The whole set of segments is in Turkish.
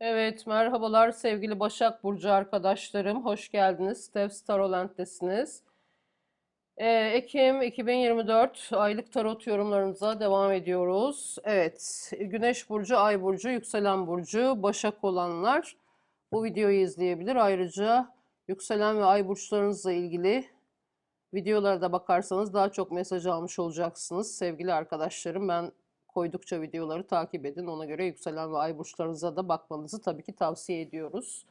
Evet, merhabalar sevgili Başak Burcu arkadaşlarım. Hoş geldiniz. Steph Tarot'tesiniz. Ee, Ekim 2024 aylık tarot yorumlarımıza devam ediyoruz. Evet, Güneş Burcu, Ay Burcu, Yükselen Burcu, Başak olanlar bu videoyu izleyebilir. Ayrıca Yükselen ve Ay burçlarınızla ilgili videolara da bakarsanız daha çok mesaj almış olacaksınız. Sevgili arkadaşlarım ben koydukça videoları takip edin. Ona göre yükselen ve ay burçlarınıza da bakmanızı tabii ki tavsiye ediyoruz.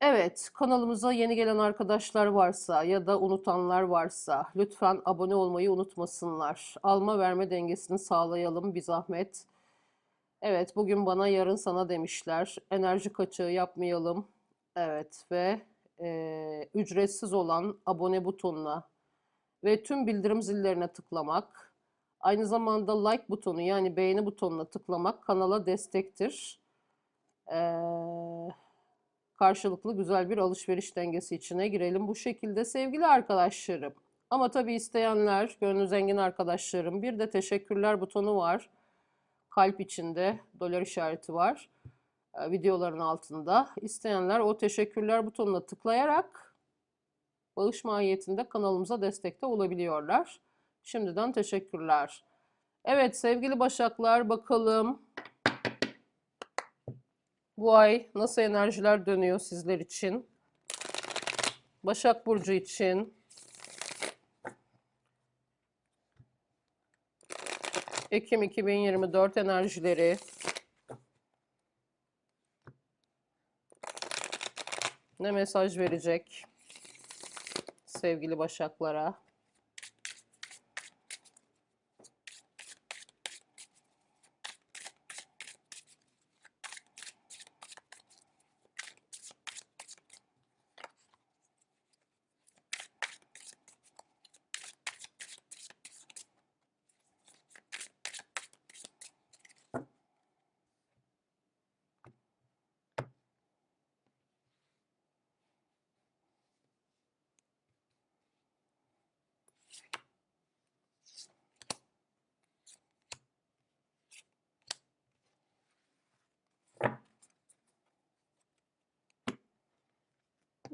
Evet, kanalımıza yeni gelen arkadaşlar varsa ya da unutanlar varsa lütfen abone olmayı unutmasınlar. Alma verme dengesini sağlayalım bir zahmet. Evet, bugün bana yarın sana demişler. Enerji kaçağı yapmayalım. Evet ve e, ücretsiz olan abone butonuna ve tüm bildirim zillerine tıklamak, aynı zamanda like butonu yani beğeni butonuna tıklamak kanala destektir. Ee, karşılıklı güzel bir alışveriş dengesi içine girelim bu şekilde sevgili arkadaşlarım. Ama tabii isteyenler, gönlü zengin arkadaşlarım bir de teşekkürler butonu var. Kalp içinde dolar işareti var e, videoların altında. İsteyenler o teşekkürler butonuna tıklayarak bağış mahiyetinde kanalımıza destekte olabiliyorlar. Şimdiden teşekkürler. Evet sevgili Başaklar bakalım bu ay nasıl enerjiler dönüyor sizler için? Başak Burcu için. Ekim 2024 enerjileri. Ne mesaj verecek sevgili Başaklara?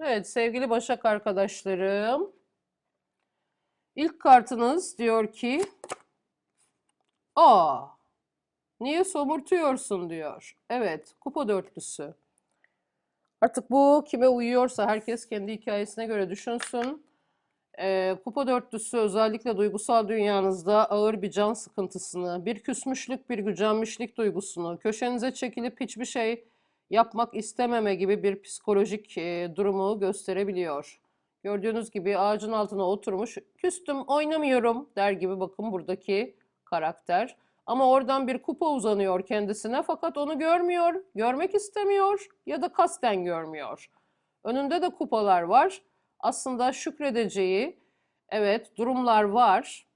Evet sevgili Başak arkadaşlarım. İlk kartınız diyor ki Aa niye somurtuyorsun diyor. Evet kupa dörtlüsü. Artık bu kime uyuyorsa herkes kendi hikayesine göre düşünsün. Ee, kupa dörtlüsü özellikle duygusal dünyanızda ağır bir can sıkıntısını, bir küsmüşlük, bir gücenmişlik duygusunu, köşenize çekilip hiçbir şey yapmak istememe gibi bir psikolojik e, durumu gösterebiliyor. Gördüğünüz gibi ağacın altına oturmuş, küstüm oynamıyorum der gibi bakın buradaki karakter. Ama oradan bir kupa uzanıyor kendisine fakat onu görmüyor, görmek istemiyor ya da kasten görmüyor. Önünde de kupalar var. Aslında şükredeceği, evet durumlar var,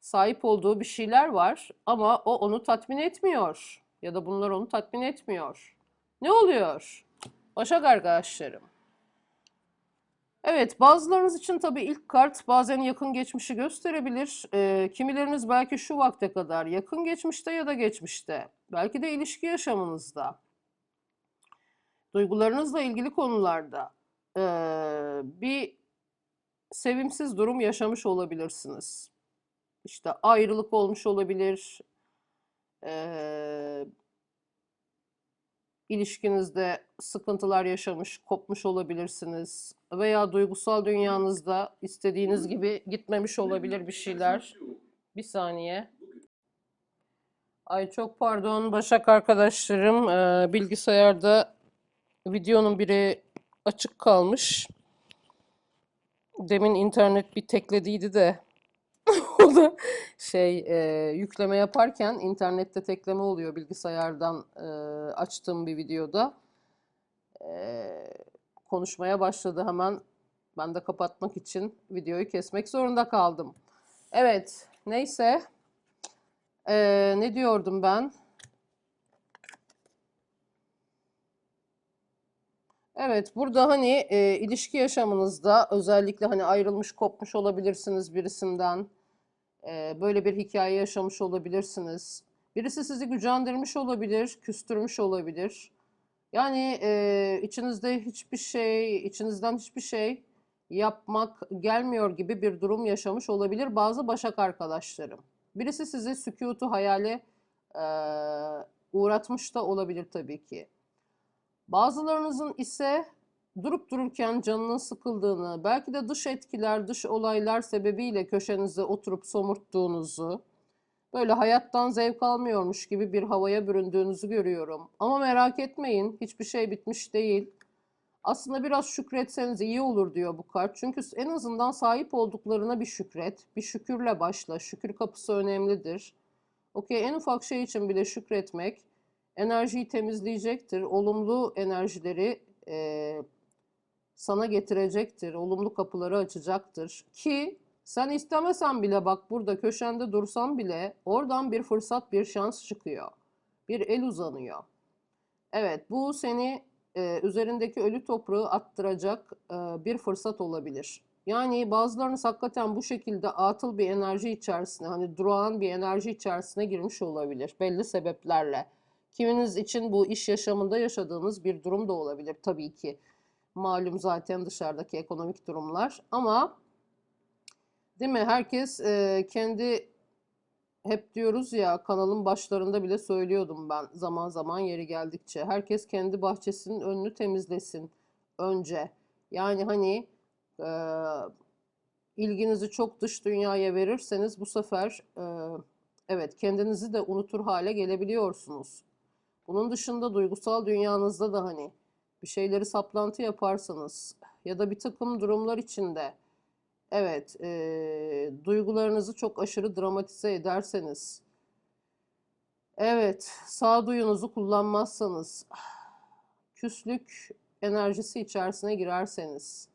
sahip olduğu bir şeyler var ama o onu tatmin etmiyor ya da bunlar onu tatmin etmiyor. Ne oluyor? Başak arkadaşlarım. Evet, bazılarınız için tabii ilk kart bazen yakın geçmişi gösterebilir. Ee, kimileriniz belki şu vakte kadar yakın geçmişte ya da geçmişte. Belki de ilişki yaşamınızda. Duygularınızla ilgili konularda ee, bir sevimsiz durum yaşamış olabilirsiniz. İşte ayrılık olmuş olabilir. Ee, ilişkinizde sıkıntılar yaşamış, kopmuş olabilirsiniz. Veya duygusal dünyanızda istediğiniz gibi gitmemiş olabilir bir şeyler. Bir saniye. Ay çok pardon Başak arkadaşlarım. Ee, bilgisayarda videonun biri açık kalmış. Demin internet bir teklediydi de o da şey e, yükleme yaparken internette tekleme oluyor bilgisayardan e, açtığım bir videoda. E, konuşmaya başladı hemen. Ben de kapatmak için videoyu kesmek zorunda kaldım. Evet, neyse. E, ne diyordum ben? Evet, burada hani e, ilişki yaşamınızda özellikle hani ayrılmış, kopmuş olabilirsiniz birisinden. Böyle bir hikaye yaşamış olabilirsiniz. Birisi sizi gücendirmiş olabilir, küstürmüş olabilir. Yani e, içinizde hiçbir şey, içinizden hiçbir şey yapmak gelmiyor gibi bir durum yaşamış olabilir bazı Başak arkadaşlarım. Birisi sizi sükutu hayale e, uğratmış da olabilir tabii ki. Bazılarınızın ise durup dururken canının sıkıldığını, belki de dış etkiler, dış olaylar sebebiyle köşenize oturup somurttuğunuzu, böyle hayattan zevk almıyormuş gibi bir havaya büründüğünüzü görüyorum. Ama merak etmeyin, hiçbir şey bitmiş değil. Aslında biraz şükretseniz iyi olur diyor bu kart. Çünkü en azından sahip olduklarına bir şükret. Bir şükürle başla. Şükür kapısı önemlidir. Okey, en ufak şey için bile şükretmek enerjiyi temizleyecektir. Olumlu enerjileri e, sana getirecektir. Olumlu kapıları açacaktır. Ki sen istemesen bile bak burada köşende dursan bile oradan bir fırsat, bir şans çıkıyor. Bir el uzanıyor. Evet, bu seni e, üzerindeki ölü toprağı attıracak e, bir fırsat olabilir. Yani bazılarınız hakikaten bu şekilde atıl bir enerji içerisine, hani durağan bir enerji içerisine girmiş olabilir belli sebeplerle. Kiminiz için bu iş yaşamında yaşadığınız bir durum da olabilir tabii ki. Malum zaten dışarıdaki ekonomik durumlar ama değil mi herkes e, kendi hep diyoruz ya kanalın başlarında bile söylüyordum ben zaman zaman yeri geldikçe. Herkes kendi bahçesinin önünü temizlesin önce. Yani hani e, ilginizi çok dış dünyaya verirseniz bu sefer e, evet kendinizi de unutur hale gelebiliyorsunuz. Bunun dışında duygusal dünyanızda da hani bir şeyleri saplantı yaparsanız ya da bir takım durumlar içinde evet e, duygularınızı çok aşırı dramatize ederseniz evet sağduyunuzu kullanmazsanız küslük enerjisi içerisine girerseniz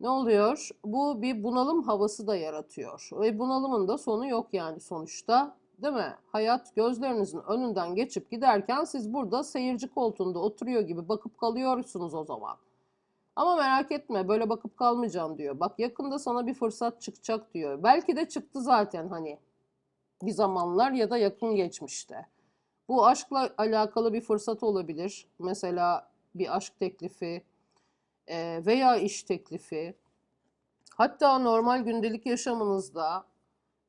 ne oluyor? Bu bir bunalım havası da yaratıyor. Ve bunalımın da sonu yok yani sonuçta. Değil mi? Hayat gözlerinizin önünden geçip giderken siz burada seyirci koltuğunda oturuyor gibi bakıp kalıyorsunuz o zaman. Ama merak etme böyle bakıp kalmayacağım diyor. Bak yakında sana bir fırsat çıkacak diyor. Belki de çıktı zaten hani bir zamanlar ya da yakın geçmişte. Bu aşkla alakalı bir fırsat olabilir. Mesela bir aşk teklifi e, veya iş teklifi. Hatta normal gündelik yaşamınızda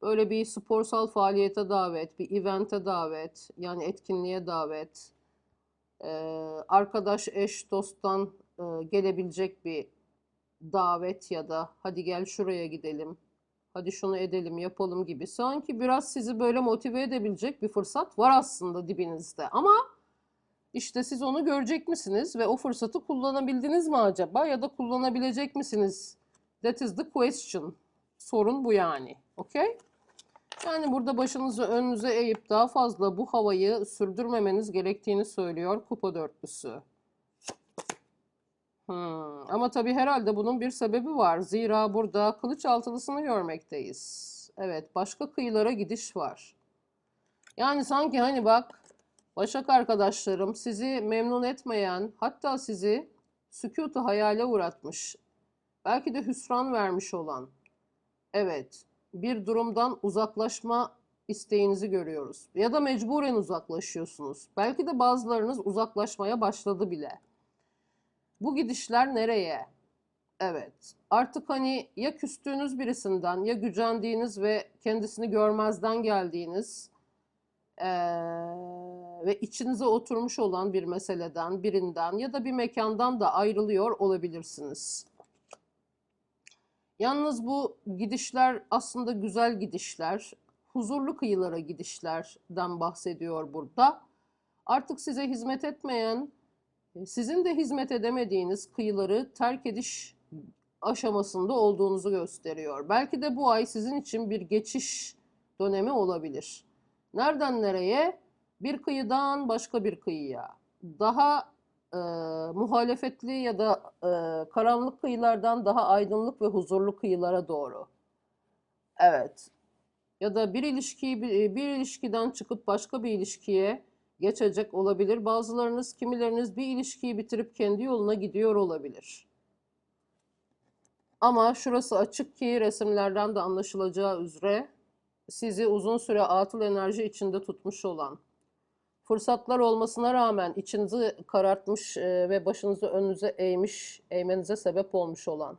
böyle bir sporsal faaliyete davet, bir evente davet, yani etkinliğe davet, arkadaş, eş, dosttan gelebilecek bir davet ya da hadi gel şuraya gidelim, hadi şunu edelim, yapalım gibi. Sanki biraz sizi böyle motive edebilecek bir fırsat var aslında dibinizde. Ama işte siz onu görecek misiniz ve o fırsatı kullanabildiniz mi acaba ya da kullanabilecek misiniz? That is the question. Sorun bu yani. Okay? Yani burada başınızı önünüze eğip daha fazla bu havayı sürdürmemeniz gerektiğini söylüyor kupa dörtlüsü. Hmm. Ama tabii herhalde bunun bir sebebi var. Zira burada kılıç altılısını görmekteyiz. Evet, başka kıyılara gidiş var. Yani sanki hani bak, Başak arkadaşlarım sizi memnun etmeyen, hatta sizi sükutu hayale uğratmış, belki de hüsran vermiş olan, evet, bir durumdan uzaklaşma isteğinizi görüyoruz. Ya da mecburen uzaklaşıyorsunuz. Belki de bazılarınız uzaklaşmaya başladı bile. Bu gidişler nereye? Evet. Artık hani ya küstüğünüz birisinden ya gücendiğiniz ve kendisini görmezden geldiğiniz ee, ve içinize oturmuş olan bir meseleden, birinden ya da bir mekandan da ayrılıyor olabilirsiniz. Yalnız bu gidişler aslında güzel gidişler, huzurlu kıyılara gidişlerden bahsediyor burada. Artık size hizmet etmeyen, sizin de hizmet edemediğiniz kıyıları terk ediş aşamasında olduğunuzu gösteriyor. Belki de bu ay sizin için bir geçiş dönemi olabilir. Nereden nereye? Bir kıyıdan başka bir kıyıya. Daha e, muhalefetli ya da e, karanlık kıyılardan daha aydınlık ve huzurlu kıyılara doğru. Evet. Ya da bir ilişkiyi bir, bir ilişkiden çıkıp başka bir ilişkiye geçecek olabilir. Bazılarınız, kimileriniz bir ilişkiyi bitirip kendi yoluna gidiyor olabilir. Ama şurası açık ki resimlerden de anlaşılacağı üzere sizi uzun süre atıl enerji içinde tutmuş olan, Fırsatlar olmasına rağmen içinizi karartmış e, ve başınızı önünüze eğmiş, eğmenize sebep olmuş olan,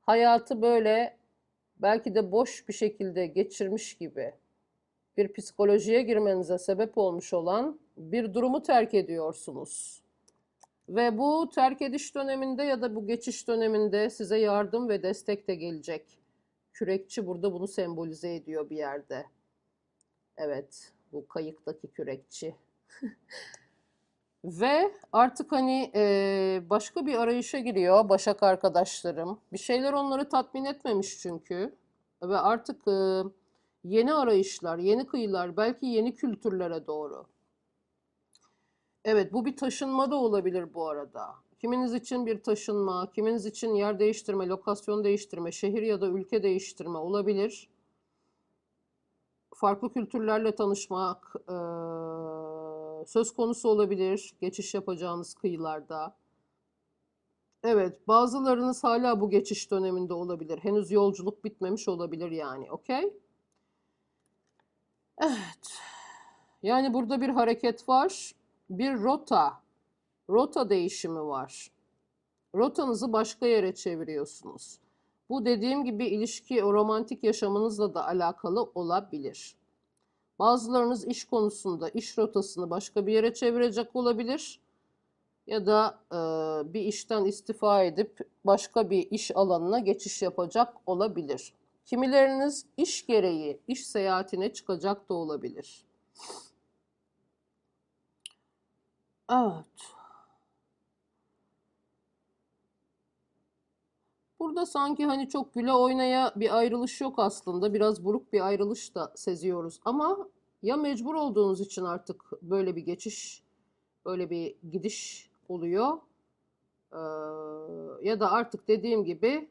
hayatı böyle belki de boş bir şekilde geçirmiş gibi bir psikolojiye girmenize sebep olmuş olan bir durumu terk ediyorsunuz. Ve bu terk ediş döneminde ya da bu geçiş döneminde size yardım ve destek de gelecek. Kürekçi burada bunu sembolize ediyor bir yerde. Evet, bu kayıktaki kürekçi. Ve artık hani e, başka bir arayışa giriyor Başak arkadaşlarım. Bir şeyler onları tatmin etmemiş çünkü. Ve artık e, yeni arayışlar, yeni kıyılar, belki yeni kültürlere doğru. Evet, bu bir taşınma da olabilir bu arada. Kiminiz için bir taşınma, kiminiz için yer değiştirme, lokasyon değiştirme, şehir ya da ülke değiştirme olabilir. Farklı kültürlerle tanışmak eee, söz konusu olabilir geçiş yapacağınız kıyılarda. Evet, bazılarınız hala bu geçiş döneminde olabilir. Henüz yolculuk bitmemiş olabilir yani, okey? Evet. Yani burada bir hareket var, bir rota, rota değişimi var. Rotanızı başka yere çeviriyorsunuz. Bu dediğim gibi ilişki, romantik yaşamınızla da alakalı olabilir. Bazılarınız iş konusunda iş rotasını başka bir yere çevirecek olabilir. Ya da e, bir işten istifa edip başka bir iş alanına geçiş yapacak olabilir. Kimileriniz iş gereği iş seyahatine çıkacak da olabilir. Evet. Burada sanki hani çok güle oynaya bir ayrılış yok aslında. Biraz buruk bir ayrılış da seziyoruz. Ama ya mecbur olduğunuz için artık böyle bir geçiş, böyle bir gidiş oluyor. Ee, ya da artık dediğim gibi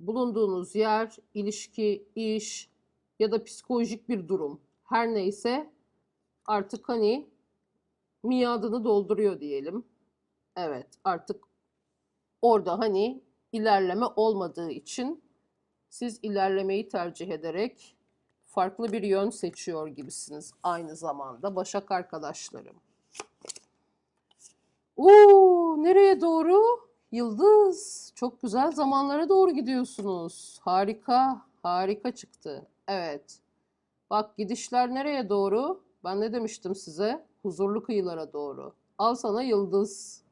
bulunduğunuz yer, ilişki, iş ya da psikolojik bir durum her neyse artık hani miadını dolduruyor diyelim. Evet, artık orada hani ilerleme olmadığı için siz ilerlemeyi tercih ederek farklı bir yön seçiyor gibisiniz aynı zamanda Başak arkadaşlarım. Uuu nereye doğru? Yıldız. Çok güzel zamanlara doğru gidiyorsunuz. Harika, harika çıktı. Evet. Bak gidişler nereye doğru? Ben ne demiştim size? Huzurlu kıyılara doğru. Al sana yıldız.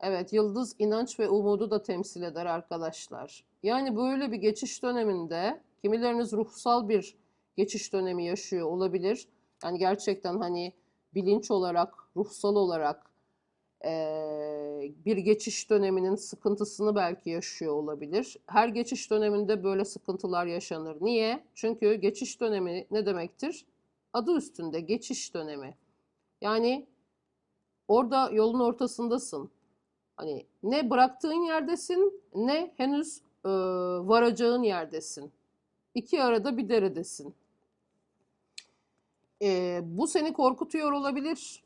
Evet, yıldız inanç ve umudu da temsil eder arkadaşlar. Yani böyle bir geçiş döneminde kimileriniz ruhsal bir geçiş dönemi yaşıyor olabilir. Yani gerçekten hani bilinç olarak, ruhsal olarak eee, bir geçiş döneminin sıkıntısını belki yaşıyor olabilir. Her geçiş döneminde böyle sıkıntılar yaşanır. Niye? Çünkü geçiş dönemi ne demektir? Adı üstünde geçiş dönemi. Yani orada yolun ortasındasın. Hani ne bıraktığın yerdesin ne henüz e, varacağın yerdesin. İki arada bir deredesin. E, bu seni korkutuyor olabilir.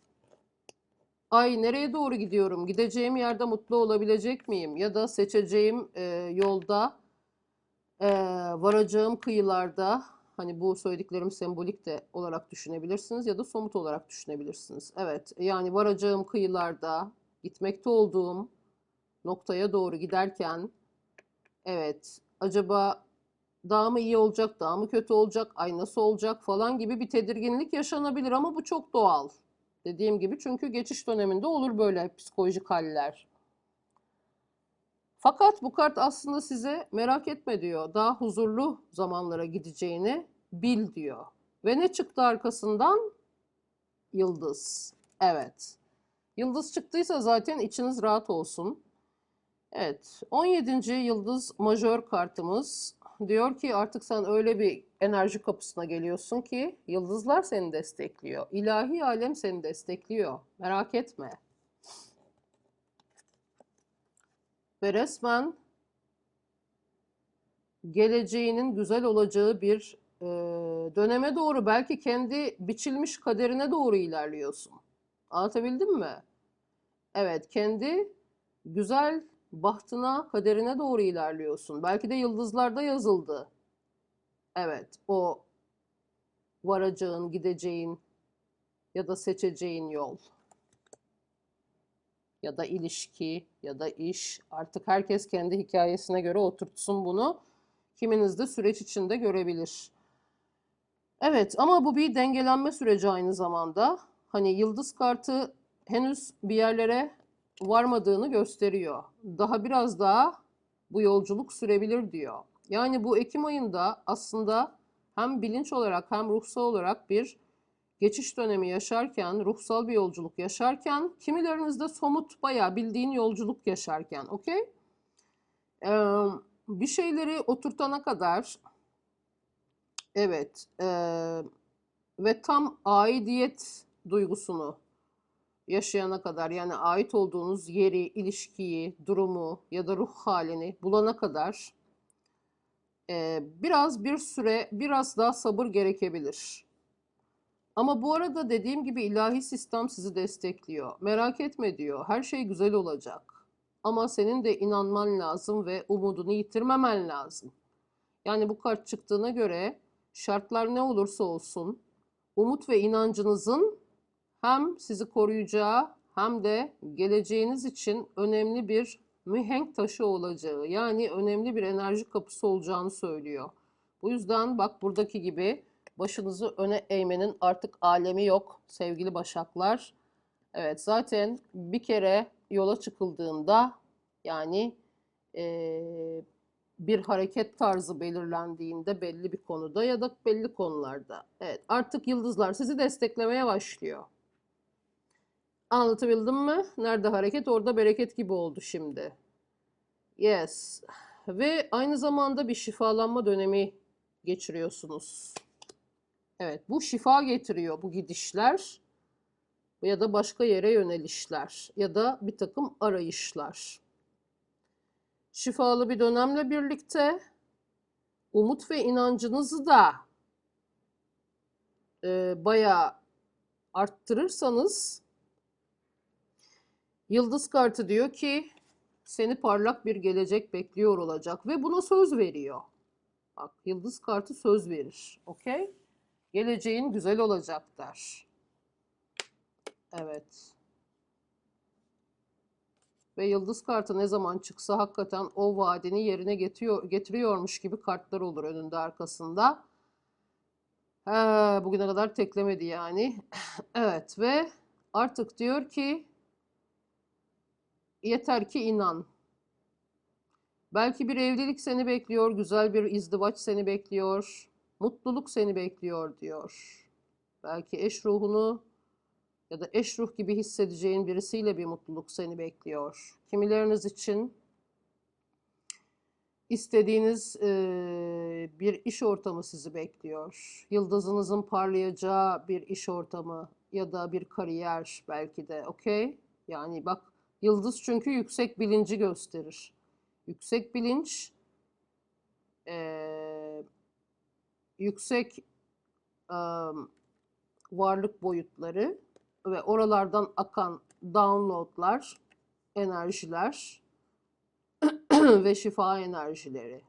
Ay nereye doğru gidiyorum? Gideceğim yerde mutlu olabilecek miyim? Ya da seçeceğim e, yolda, e, varacağım kıyılarda, hani bu söylediklerim sembolik de olarak düşünebilirsiniz ya da somut olarak düşünebilirsiniz. Evet, yani varacağım kıyılarda, gitmekte olduğum noktaya doğru giderken, evet, acaba daha mı iyi olacak, daha mı kötü olacak, ay nasıl olacak falan gibi bir tedirginlik yaşanabilir ama bu çok doğal. Dediğim gibi çünkü geçiş döneminde olur böyle psikolojik haller. Fakat bu kart aslında size merak etme diyor. Daha huzurlu zamanlara gideceğini bil diyor. Ve ne çıktı arkasından? Yıldız. Evet. Yıldız çıktıysa zaten içiniz rahat olsun. Evet. 17. yıldız majör kartımız diyor ki artık sen öyle bir enerji kapısına geliyorsun ki yıldızlar seni destekliyor. İlahi alem seni destekliyor. Merak etme. Ve resmen geleceğinin güzel olacağı bir e, döneme doğru belki kendi biçilmiş kaderine doğru ilerliyorsun. Anlatabildim mi? Evet, kendi güzel bahtına, kaderine doğru ilerliyorsun. Belki de yıldızlarda yazıldı. Evet, o varacağın, gideceğin ya da seçeceğin yol ya da ilişki ya da iş. Artık herkes kendi hikayesine göre oturtsun bunu. Kiminiz de süreç içinde görebilir. Evet ama bu bir dengelenme süreci aynı zamanda. Hani yıldız kartı henüz bir yerlere varmadığını gösteriyor. Daha biraz daha bu yolculuk sürebilir diyor. Yani bu Ekim ayında aslında hem bilinç olarak hem ruhsal olarak bir geçiş dönemi yaşarken, ruhsal bir yolculuk yaşarken, kimilerinizde somut bayağı bildiğin yolculuk yaşarken, okey? Ee, bir şeyleri oturtana kadar, evet, ee, ve tam aidiyet duygusunu yaşayana kadar, yani ait olduğunuz yeri, ilişkiyi, durumu ya da ruh halini bulana kadar ee, biraz bir süre, biraz daha sabır gerekebilir. Ama bu arada dediğim gibi ilahi sistem sizi destekliyor. Merak etme diyor. Her şey güzel olacak. Ama senin de inanman lazım ve umudunu yitirmemen lazım. Yani bu kart çıktığına göre şartlar ne olursa olsun umut ve inancınızın hem sizi koruyacağı hem de geleceğiniz için önemli bir mihenk taşı olacağı yani önemli bir enerji kapısı olacağını söylüyor. Bu yüzden bak buradaki gibi başınızı öne eğmenin artık alemi yok sevgili başaklar. Evet zaten bir kere yola çıkıldığında yani eee, bir hareket tarzı belirlendiğinde belli bir konuda ya da belli konularda. Evet artık yıldızlar sizi desteklemeye başlıyor. Anlatabildim mi? Nerede hareket orada bereket gibi oldu şimdi. Yes. Ve aynı zamanda bir şifalanma dönemi geçiriyorsunuz. Evet, bu şifa getiriyor bu gidişler ya da başka yere yönelişler ya da bir takım arayışlar. Şifalı bir dönemle birlikte umut ve inancınızı da e, bayağı arttırırsanız Yıldız kartı diyor ki seni parlak bir gelecek bekliyor olacak ve buna söz veriyor. Bak yıldız kartı söz verir. Okey? Geleceğin güzel olacak der. Evet. Ve yıldız kartı ne zaman çıksa hakikaten o vaadini yerine getiriyor, getiriyormuş gibi kartlar olur önünde arkasında. He, bugüne kadar teklemedi yani. evet ve artık diyor ki yeter ki inan. Belki bir evlilik seni bekliyor, güzel bir izdivaç seni bekliyor, mutluluk seni bekliyor diyor. Belki eş ruhunu ya da eş ruh gibi hissedeceğin birisiyle bir mutluluk seni bekliyor. Kimileriniz için istediğiniz eee, bir iş ortamı sizi bekliyor. Yıldızınızın parlayacağı bir iş ortamı ya da bir kariyer belki de, okey? Yani bak yıldız çünkü yüksek bilinci gösterir. Yüksek bilinç, eee, yüksek em, varlık boyutları ve oralardan akan downloadlar, enerjiler ve şifa enerjileri,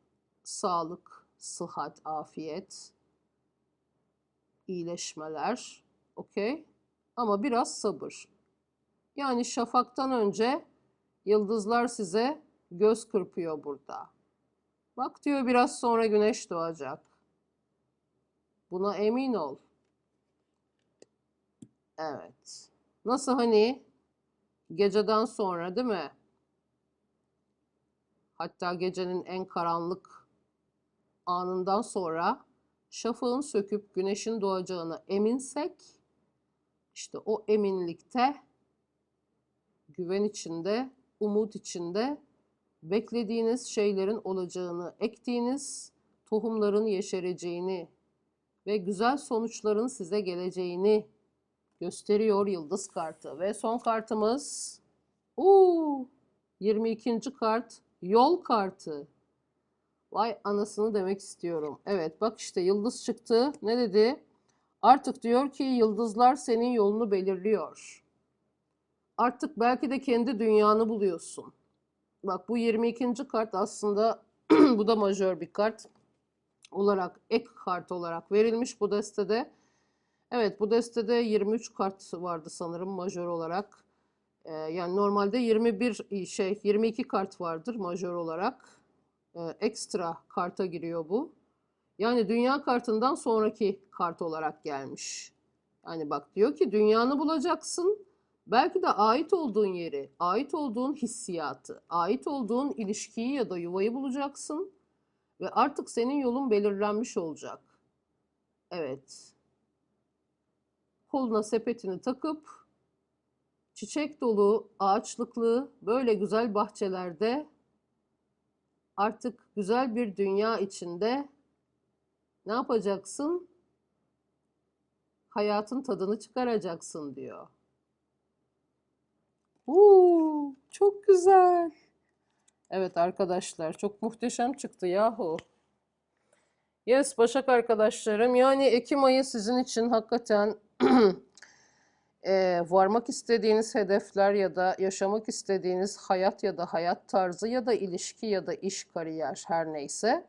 sağlık, sıhhat, afiyet, iyileşmeler, okey? Ama biraz sabır. Yani şafaktan önce yıldızlar size göz kırpıyor burada. Bak diyor biraz sonra güneş doğacak. Buna emin ol. Evet. Nasıl hani geceden sonra değil mi? Hatta gecenin en karanlık anından sonra şafağın söküp güneşin doğacağına eminsek işte o eminlikte güven içinde, umut içinde beklediğiniz şeylerin olacağını, ektiğiniz tohumların yeşereceğini ve güzel sonuçların size geleceğini gösteriyor yıldız kartı. Ve son kartımız uuu 22. kart yol kartı. Vay anasını demek istiyorum. Evet bak işte yıldız çıktı. Ne dedi? Artık diyor ki yıldızlar senin yolunu belirliyor. Artık belki de kendi dünyanı buluyorsun. Bak bu 22. kart aslında bu da majör bir kart olarak ek kart olarak verilmiş bu destede. Evet bu destede 23 kart vardı sanırım majör olarak. Ee, yani normalde 21 şey 22 kart vardır majör olarak. Ee, ekstra karta giriyor bu. Yani dünya kartından sonraki kart olarak gelmiş. Yani bak diyor ki dünyanı bulacaksın. Belki de ait olduğun yeri, ait olduğun hissiyatı, ait olduğun ilişkiyi ya da yuvayı bulacaksın. Ve artık senin yolun belirlenmiş olacak. Evet. Koluna sepetini takıp çiçek dolu, ağaçlıklı böyle güzel bahçelerde artık güzel bir dünya içinde ne yapacaksın? Hayatın tadını çıkaracaksın diyor. Uuu, çok güzel. Evet arkadaşlar, çok muhteşem çıktı yahu. Yes Başak arkadaşlarım, yani Ekim ayı sizin için hakikaten eee, varmak istediğiniz hedefler ya da yaşamak istediğiniz hayat ya da hayat tarzı ya da ilişki ya da iş, kariyer her neyse.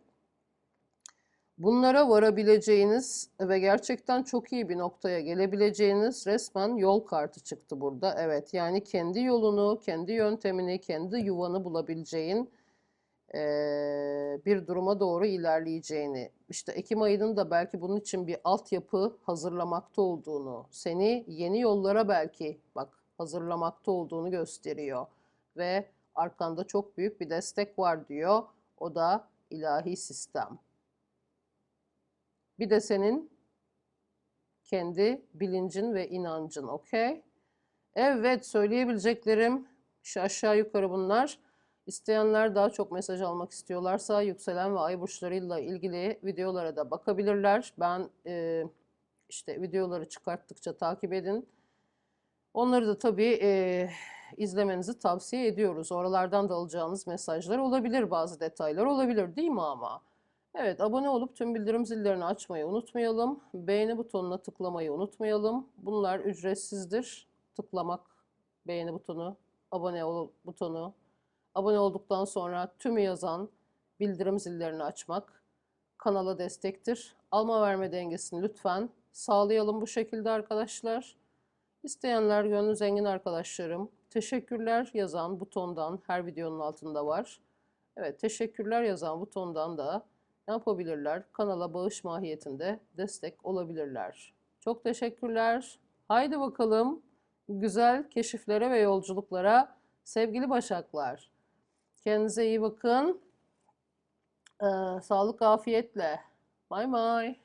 Bunlara varabileceğiniz ve gerçekten çok iyi bir noktaya gelebileceğiniz resmen yol kartı çıktı burada. Evet, yani kendi yolunu, kendi yöntemini, kendi yuvanı bulabileceğin eee, bir duruma doğru ilerleyeceğini, işte Ekim ayının da belki bunun için bir altyapı hazırlamakta olduğunu, seni yeni yollara belki bak hazırlamakta olduğunu gösteriyor ve arkanda çok büyük bir destek var diyor. O da ilahi sistem. Bir de senin kendi bilincin ve inancın, okey? Evet, söyleyebileceklerim şu aşağı yukarı bunlar. İsteyenler daha çok mesaj almak istiyorlarsa yükselen ve ay burçlarıyla ilgili videolara da bakabilirler. Ben e, işte videoları çıkarttıkça takip edin. Onları da tabii e, izlemenizi tavsiye ediyoruz. Oralardan da alacağınız mesajlar olabilir, bazı detaylar olabilir değil mi ama? Evet, abone olup tüm bildirim zillerini açmayı unutmayalım. Beğeni butonuna tıklamayı unutmayalım. Bunlar ücretsizdir. Tıklamak, beğeni butonu, abone ol butonu. Abone olduktan sonra tümü yazan bildirim zillerini açmak kanala destektir. Alma verme dengesini lütfen sağlayalım bu şekilde arkadaşlar. İsteyenler gönlü zengin arkadaşlarım. Teşekkürler yazan butondan her videonun altında var. Evet teşekkürler yazan butondan da ne yapabilirler? Kanala bağış mahiyetinde destek olabilirler. Çok teşekkürler. Haydi bakalım güzel keşiflere ve yolculuklara sevgili Başaklar. Kendinize iyi bakın. Ee, sağlık afiyetle. Bay bay.